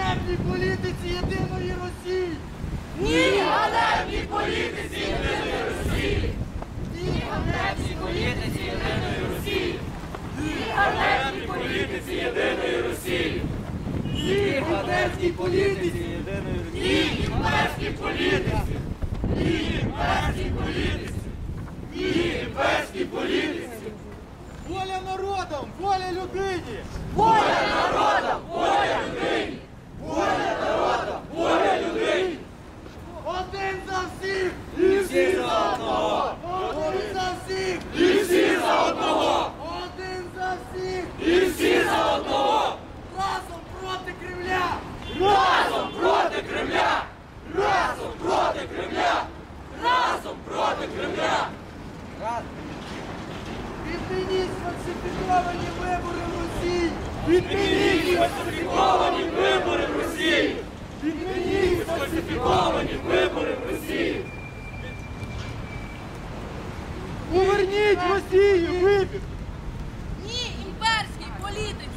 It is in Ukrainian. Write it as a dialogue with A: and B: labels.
A: політиці єдиної Росії!
B: Ні, ганебній політиці єдиної Росії!
A: Ні,
B: Ганебній політиці єдиної Росії! Ні, ганебній політиці єдиної Росії!
A: ні імперській політиці!
B: Ні, імперській політиці! Ні, імперській політиці! Ні, імперській політиці!
A: Воля народом, воля людині!
B: Воля народа! Воля людині!
A: від Кремля! Відмініть фальсифіковані вибори в Росії!
B: Відмініть фальсифіковані вибори в Росії! Відмініть фальсифіковані вибори в Росії!
A: Поверніть Росію! Ні, імперський політик!